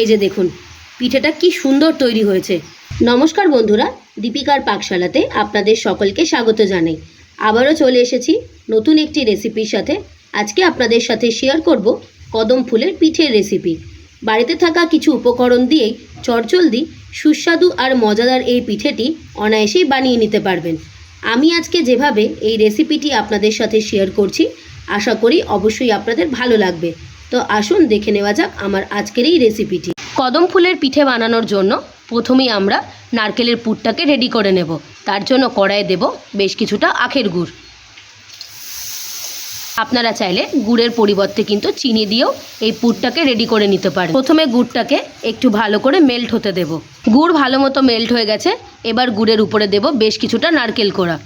এই যে দেখুন, পিঠেটা কি সুন্দর তৈরি হয়েছে। নমস্কার বন্ধুরা, দীপিকার পাকশালাতে আপনাদের সকলকে স্বাগত জানাই। আবারও চলে এসেছি নতুন একটি রেসিপির সাথে। আজকে আপনাদের সাথে শেয়ার করব কদম ফুলের পিঠের রেসিপি বাড়িতে থাকা কিছু উপকরণ দিয়েই চটজলদি সুস্বাদু আর মজাদার এই পিঠেটি অনায়াসেই বানিয়ে নিতে পারবেন। আমি আজকে যেভাবে এই রেসিপিটি আপনাদের সাথে শেয়ার করছি, আশা করি অবশ্যই আপনাদের ভালো লাগবে। তো আসুন দেখে নেওয়া যাক আমার আজকের এই রেসিপিটি কদম ফুলের পিঠে বানানোর জন্য প্রথমেই আমরা নারকেলের পুরটাকে রেডি করে নেব। তার জন্য কড়াইয়ে দেব বেশ কিছুটা আখের গুড়। আপনারা চাইলে গুড়ের পরিবর্তে কিন্তু চিনি দিয়েও এই পুরটাকে রেডি করে নিতে পারেন। প্রথমে গুড়টাকে একটু ভালো করে মেল্ট হতে দেব। গুড় ভালো মতো মেল্ট হয়ে গেছে। এবার গুড়ের উপরে দেব বেশ কিছুটা নারকেল কোড়া।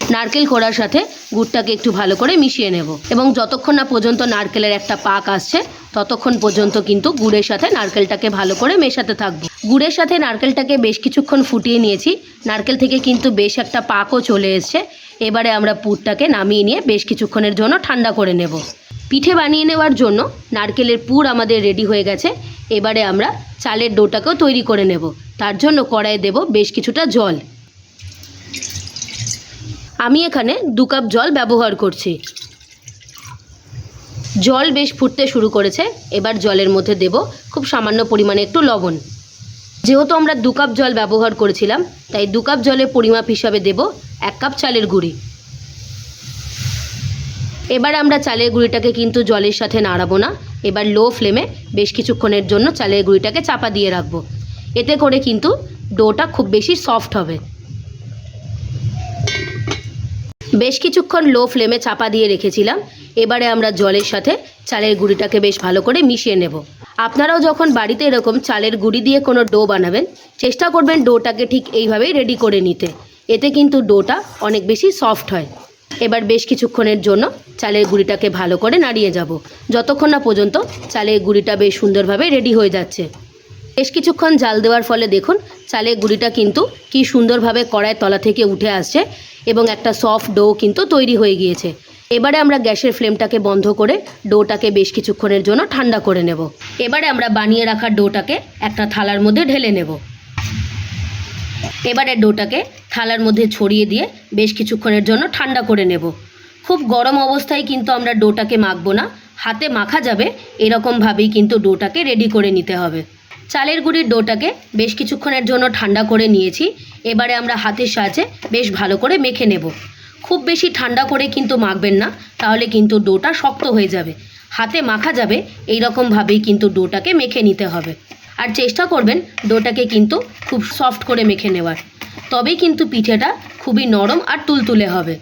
নারকেল কোড়ার সাথে গুড়টাকে একটু ভালো করে মিশিয়ে নেব। এবং যতক্ষণ না পর্যন্ত নারকেলের একটা পাক আসছে, ততক্ষণ পর্যন্ত কিন্তু গুড়ের সাথে নারকেলটাকে ভালো করে মেশাতে থাকব। গুড়ের সাথে নারকেলটাকে বেশ কিছুক্ষণ ফুটিয়ে নিয়েছি। নারকেল থেকে কিন্তু বেশ একটা পাকও চলে এসছে। এবারে আমরা পুরটাকে নামিয়ে নিয়ে বেশ কিছুক্ষণের জন্য ঠান্ডা করে নেব। পিঠে বানিয়ে নেওয়ার জন্য নারকেলের পুর আমাদের রেডি হয়ে গেছে। এবারে আমরা চালের ডোটাকেও তৈরি করে নেব। তার জন্য কড়াইয়ে দেব বেশ কিছুটা জল। আমি এখানে দু কাপ জল ব্যবহার করছি। জল বেশ ফুটতে শুরু করেছে। এবার জলের মধ্যে দেব খুব সামান্য পরিমাণে একটু লবণ। যেহেতু আমরা দু কাপ জল ব্যবহার করেছিলাম, তাই দু কাপ জলের পরিমাপ হিসাবে দেব এক কাপ চালের গুঁড়ি। এবার আমরা চালের গুঁড়িটাকে কিন্তু জলের সাথে নাড়াবো না। এবার লো ফ্লেমে বেশ কিছুক্ষণের জন্য চালের গুঁড়িটাকে চাপা দিয়ে রাখব। এতে করে কিন্তু ডোটা খুব বেশি সফট হবে। বেশ কিছুক্ষণ লো ফ্লেমে চাপা দিয়ে রেখেছিলাম। এবারে আমরা জলের সাথে চালের গুঁড়িটাকে বেশ ভালো করে মিশিয়ে নেব। আপনারাও যখন বাড়িতে এরকম চালের গুঁড়ি দিয়ে কোনো ডো বানাবেন, চেষ্টা করবেন ডোটাকে ঠিক এইভাবেই রেডি করে নিতে। এতে কিন্তু ডোটা অনেক বেশি সফট হয়। এবার বেশ কিছুক্ষণের জন্য চালের গুঁড়িটাকে ভালো করে নাড়িয়ে যাব। যতক্ষণ না পর্যন্ত চালের গুঁড়িটা বেশ সুন্দরভাবে রেডি হয়ে যাচ্ছে। বেশ কিছুক্ষণ জাল দেওয়ার ফলে দেখুন চালের গুঁড়িটা কিন্তু কি সুন্দরভাবে কড়ায় তলা থেকে উঠে আসছে এবং একটা সফট ডো কিন্তু তৈরি হয়ে গিয়েছে। এবারে আমরা গ্যাসের ফ্লেমটাকে বন্ধ করে ডোটাকে বেশ কিছুক্ষণের জন্য ঠান্ডা করে নেব। এবারে আমরা বানিয়ে রাখা ডোটাকে একটা থালার মধ্যে ঢেলে নেব। এবারে ডোটাকে থালার মধ্যে ছড়িয়ে দিয়ে বেশ কিছুক্ষণের জন্য ঠান্ডা করে নেব। খুব গরম অবস্থায় কিন্তু আমরা ডোটাকে মাখবো না। হাতে মাখা যাবে, এরকমভাবেই কিন্তু ডোটাকে রেডি করে নিতে হবে। চালের গুঁড়ির ডোটাকে বেশ কিছুক্ষণের জন্য ঠান্ডা করে নিয়েছি। এবারে আমরা হাতের সাহায্যে বেশ ভালো করে মেখে নেব। খুব বেশি ঠান্ডা করে কিন্তু মাখবেন না, তাহলে কিন্তু ডোটা শক্ত হয়ে যাবে। হাতে মাখা যাবে এই রকমভাবেই কিন্তু ডোটাকে মেখে নিতে হবে। আর চেষ্টা করবেন ডোটাকে কিন্তু খুব সফট করে মেখে নেওয়ার। তবেই কিন্তু পিঠেটা খুবই নরম আর তুলতুলে হবে।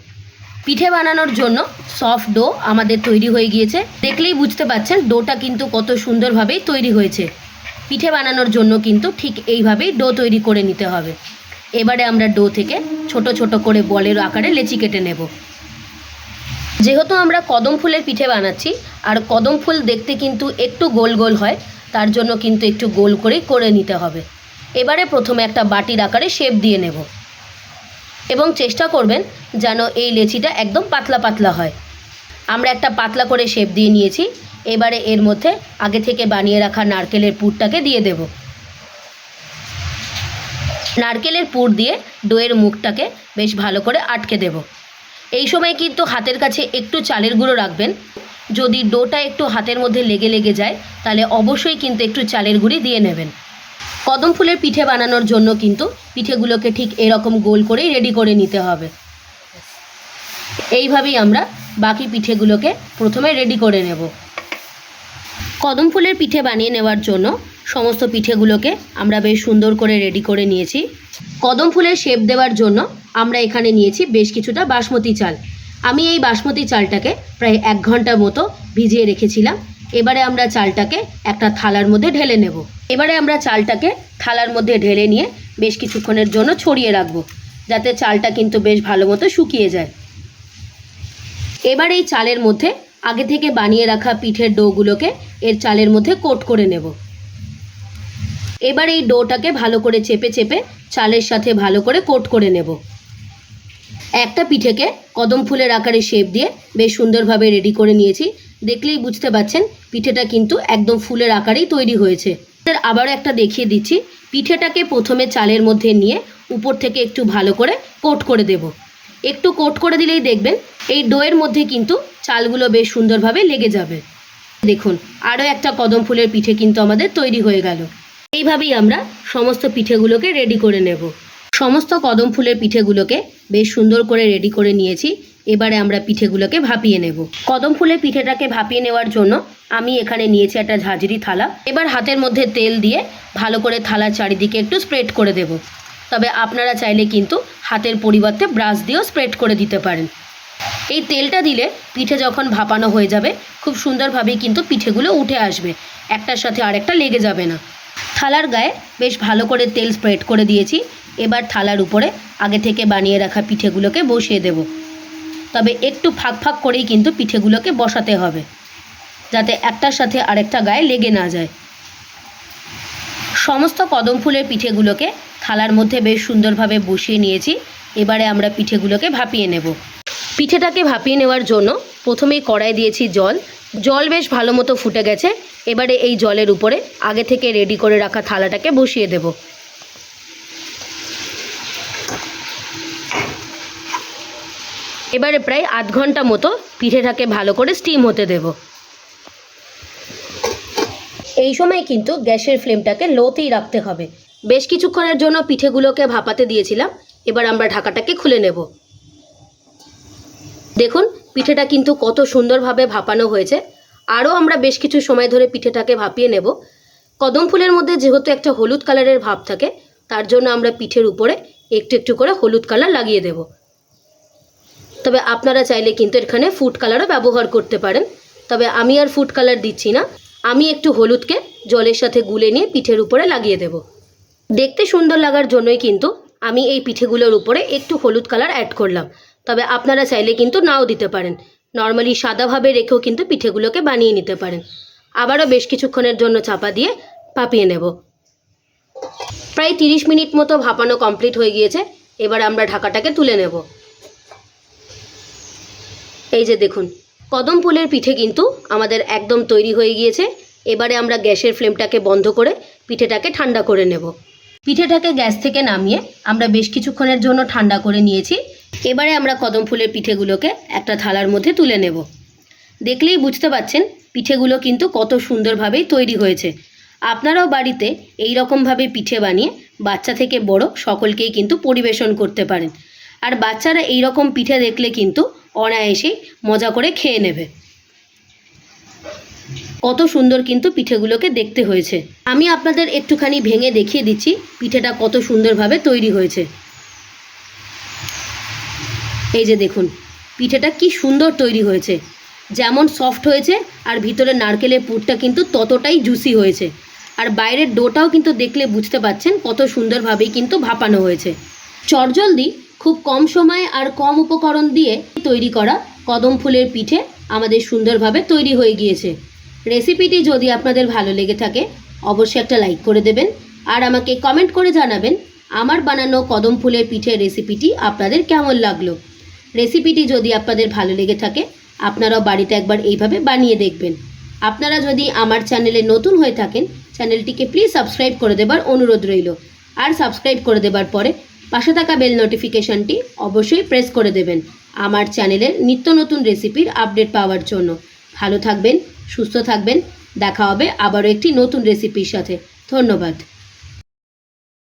পিঠে বানানোর জন্য সফট ডো আমাদের তৈরি হয়ে গিয়েছে। দেখলেই বুঝতে পারছেন, ডোটা কিন্তু কত সুন্দরভাবেই তৈরি হয়েছে। পিঠে বানানোর জন্য কিন্তু ঠিক এইভাবেই ডো তৈরি করে নিতে হবে। এবারে আমরা ডো থেকে ছোট ছোট করে বলের আকারে লেচি কেটে নেব। যেহেতু আমরা কদম ফুলের পিঠে বানাচ্ছি, আর কদম ফুল দেখতে কিন্তু একটু গোল গোল হয়, তার জন্য কিন্তু একটু গোল করেই করে নিতে হবে। এবারে প্রথমে একটা বাটির আকারে শেপ দিয়ে নেব। এবং চেষ্টা করবেন যেন এই লেচিটা একদম পাতলা পাতলা হয়। আমরা একটা পাতলা করে শেপ দিয়ে নিয়েছি। এবারে এর মধ্যে আগে থেকে বানিয়ে রাখা নারকেলের পুরটাকে দিয়ে দেব। নারকেলের পুর দিয়ে ডোয়ের মুখটাকে বেশ ভালো করে আটকে দেব। এই সময় কিন্তু হাতের কাছে একটু চালের গুঁড়ো রাখবেন। যদি ডোটা একটু হাতের মধ্যে লেগে লেগে যায়, তাহলে অবশ্যই কিন্তু একটু চালের গুঁড়ি দিয়ে নেবেন। কদম ফুলের পিঠে বানানোর জন্য কিন্তু পিঠেগুলোকে ঠিক এরকম গোল করেই রেডি করে নিতে হবে। এইভাবেই আমরা বাকি পিঠেগুলোকে প্রথমে রেডি করে নেব। কদম ফুলের পিঠে বানিয়ে নেওয়ার জন্য সমস্ত পিঠেগুলোকে আমরা বেশ সুন্দর করে রেডি করে নিয়েছি। কদম ফুলের শেপ দেওয়ার জন্য আমরা এখানে নিয়েছি বেশ কিছুটা বাসমতি চাল। আমি এই বাসমতি চালটাকে প্রায় এক ঘণ্টার মতো ভিজিয়ে রেখেছিলাম। এবারে আমরা চালটাকে একটা থালার মধ্যে ঢেলে নেব। এবারে আমরা চালটাকে থালার মধ্যে ঢেলে নিয়ে বেশ কিছুক্ষণের জন্য ছড়িয়ে রাখব, যাতে চালটা কিন্তু বেশ ভালো মতো শুকিয়ে যায়। এবার এই চালের মধ্যে আগে থেকে বানিয়ে রাখা পিঠের ডোগুলোকে এর চালের মধ্যে কোট করে নেব। এবার এই ডোটাকে ভালো করে চেপে চেপে চালের সাথে ভালো করে কোট করে নেব। একটা পিঠেকে কদম ফুলের আকারে শেপ দিয়ে বেশ সুন্দরভাবে রেডি করে নিয়েছি। দেখলেই বুঝতে পাচ্ছেন পিঠেটা কিন্তু একদম ফুলের আকারেই তৈরি হয়েছে। আবারও একটা দেখিয়ে দিচ্ছি, পিঠেটাকে প্রথমে চালের মধ্যে নিয়ে উপর থেকে একটু ভালো করে কোট করে দেব। একটু কোট করে দিলেই দেখবেন, এই ডোয়ের মধ্যে কিন্তু চালগুলো বেশ সুন্দরভাবে লেগে যাবে। দেখুন, আরও একটা কদম ফুলের পিঠে কিন্তু আমাদের তৈরি হয়ে গেল। এইভাবেই আমরা সমস্ত পিঠেগুলোকে রেডি করে নেব। সমস্ত কদম ফুলের পিঠেগুলোকে বেশ সুন্দর করে রেডি করে নিয়েছি, এবারে আমরা পিঠেগুলোকে ভাপিয়ে নেব। কদম ফুলের পিঠেটাকে ভাপিয়ে নেওয়ার জন্য আমি এখানে নিয়েছি একটা ঝাঁঝরি থালা। এবার হাতের মধ্যে তেল দিয়ে ভালো করে থালার চারিদিকে একটু স্প্রেড করে দেব। তবে আপনারা চাইলে কিন্তু হাতের পরিবর্তে ব্রাশ দিয়েও স্প্রেড করে দিতে পারেন। এই তেলটা দিলে পিঠে যখন ভাপানো হয়ে যাবে, খুব সুন্দরভাবেই কিন্তু পিঠেগুলো উঠে আসবে। একটার সাথে আরেকটা লেগে যাবে না। থালার গায়ে বেশ ভালো করে তেল স্প্রেড করে দিয়েছি। এবার থালার উপরে আগে থেকে বানিয়ে রাখা পিঠেগুলোকে বসিয়ে দেব। তবে একটু ফাঁক ফাঁক করেই কিন্তু পিঠেগুলোকে বসাতে হবে, যাতে একটার সাথে আরেকটা গায়ে লেগে না যায়। সমস্ত কদম ফুলের পিঠেগুলোকে থালার মধ্যে বেশ সুন্দরভাবে বসিয়ে নিয়েছি। এবারে আমরা পিঠেগুলোকে ভাপিয়ে নেব। পিঠেটাকে ভাপিয়ে নেওয়ার জন্য প্রথমেই কড়াই দিয়েছি জল। জল বেশ ভালো মতো ফুটে গেছে। এবারে এই জলের উপরে আগে থেকে রেডি করে রাখা থালাটাকে বসিয়ে দেব। এবারে প্রায় আধ ঘণ্টা মতো পিঠেটাকে ভালো করে স্টিম হতে দেব। এই সময় কিন্তু গ্যাসের ফ্লেমটাকে লোতেই রাখতে হবে। বেশ কিছুক্ষণের জন্য পিঠেগুলোকে ভাপাতে দিয়েছিলাম। এবার আমরা ঢাকাটাকে খুলে নেব। দেখুন, পিঠেটা কিন্তু কত সুন্দরভাবে ভাপানো হয়েছে। আরও আমরা বেশ কিছু সময় ধরে পিঠেটাকে ভাপিয়ে নেব। কদম ফুলের মধ্যে যেহেতু একটা হলুদ কালারের ভাব থাকে, তার জন্য আমরা পিঠের উপরে একটু একটু করে হলুদ কালার লাগিয়ে দেব। তবে আপনারা চাইলে কিন্তু এখানে ফুড কালারও ব্যবহার করতে পারেন। তবে আমি আর ফুড কালার দিচ্ছি না। আমি একটু হলুদকে জলের সাথে গুলে নিয়ে পিঠের উপরে লাগিয়ে দেব। দেখতে সুন্দর লাগার জন্যই কিন্তু আমি এই পিঠেগুলোর উপরে একটু হলুদ কালার অ্যাড করলাম। তবে আপনারা চাইলে কিন্তু নাও দিতে পারেন। নর্মালি সাদাভাবে রেখেও কিন্তু পিঠেগুলোকে বানিয়ে নিতে পারেন। আবারও বেশ কিছুক্ষণের জন্য চাপা দিয়ে পাপিয়ে নেব। প্রায় তিরিশ মিনিট মতো ভাপানো কমপ্লিট হয়ে গিয়েছে। এবার আমরা ঢাকাটাকে তুলে নেব। এই যে দেখুন, কদম ফুলের পিঠে কিন্তু আমাদের একদম তৈরি হয়ে গিয়েছে। এবারে আমরা গ্যাসের ফ্লেমটাকে বন্ধ করে পিঠেটাকে ঠান্ডা করে নেব। পিঠেটাকে গ্যাস থেকে নামিয়ে আমরা বেশ কিছুক্ষণের জন্য ঠান্ডা করে নিয়েছি। এবারে আমরা কদম ফুলের পিঠেগুলোকে একটা থালার মধ্যে তুলে নেব। দেখলেই বুঝতে পাচ্ছেন পিঠেগুলো কিন্তু কত সুন্দরভাবেই তৈরি হয়েছে। আপনারাও বাড়িতে এই রকমভাবে পিঠে বানিয়ে বাচ্চা থেকে বড় সকলকেই কিন্তু পরিবেশন করতে পারেন। আর বাচ্চারা এই রকম পিঠে দেখলে কিন্তু অনায়াসেই মজা করে খেয়ে নেবে। কত সুন্দর কিন্তু পিঠেগুলোকে দেখতে হয়েছে। আমি আপনাদের একটুখানি ভেঙে দেখিয়ে দিচ্ছি, পিঠেটা কত সুন্দরভাবে তৈরি হয়েছে। এই যে দেখুন, পিঠেটা কি সুন্দর তৈরি হয়েছে। যেমন সফট হয়েছে, আর ভিতরে নারকেলের পুরটা কিন্তু ততটাই জুসি হয়েছে। আর বাইরের ডোটাও কিন্তু দেখলে বুঝতে পাচ্ছেন কত সুন্দরভাবেই কিন্তু ভাপানো হয়েছে। চটজলদি খুব কম সময়ে আর কম উপকরণ দিয়ে তৈরি করা কদম ফুলের পিঠে আমাদের সুন্দরভাবে তৈরি হয়ে গিয়েছে। রেসিপিটি যদি আপনাদের ভালো লেগে থাকে, অবশ্যই একটা লাইক করে দেবেন আর আমাকে কমেন্ট করে জানাবেন আমার বানানো কদম ফুলের পিঠের রেসিপিটি আপনাদের কেমন লাগল। রেসিপিটি যদি আপনাদের ভালো লেগে থাকে, আপনারাও বাড়িতে একবার এইভাবে বানিয়ে দেখবেন। আপনারা যদি আমার চ্যানেলে নতুন হয়ে থাকেন, চ্যানেলটিকে প্লিজ সাবস্ক্রাইব করে দেবার অনুরোধ রইল। আর সাবস্ক্রাইব করে দেবার পরে পাশে থাকা বেল নোটিফিকেশনটি অবশ্যই প্রেস করে দেবেন আমার চ্যানেলের নিত্য নতুন রেসিপির আপডেট পাওয়ার জন্য। ভালো থাকবেন সুস্থ থাকবেন। দেখা হবে আবারও একটি নতুন রেসিপির সাথে। ধন্যবাদ।